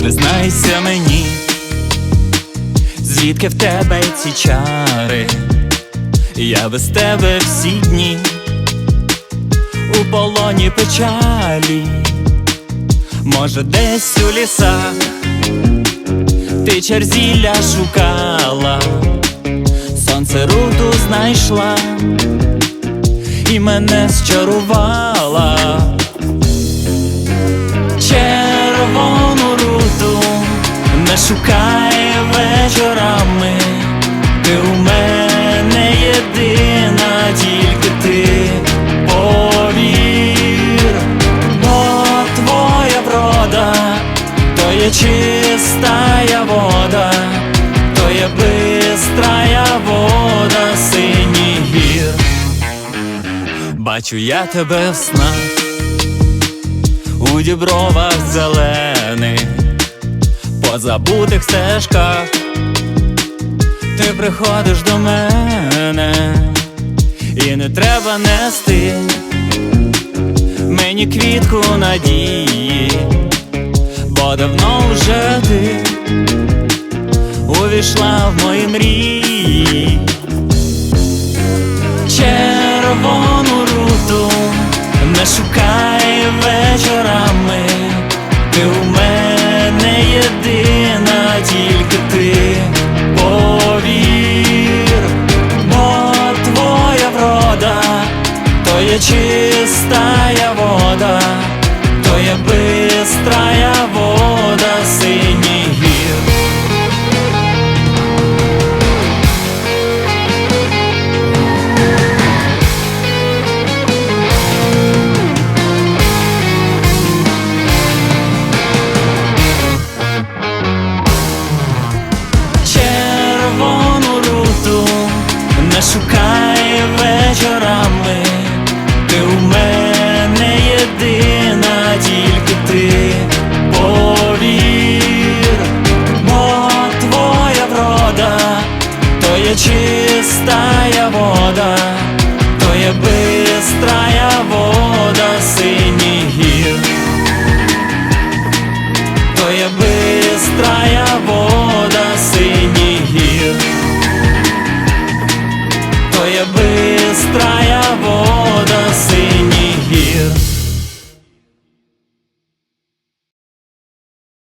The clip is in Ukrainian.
Признайся мені, звідки в тебе ці чари, я без тебе всі дні у полоні печалі, може, десь у лісах ти черзілля шукала, сонце руту знайшла і мене зчарувала. Червону руту не шукай вечорами, ти у мене єдина, тільки ти повір, бо твоя врода, то є чистая вода, то є бистрая вода синіх гір. Бачу я тебе в снах у дібровах зелених, по забутих стежках, ти приходиш до мене, і не треба нести мені квітку надії, давно вже ти увійшла в мої мрії. Червону руту не шукай вечорами, ти у мене єдина, тільки ти повір, бо твоя врода, то є чистая вода, то є би Шукає шукай вечорами, ти у мене єдина, тільки ти повір, бо твоя врода, то є чиста.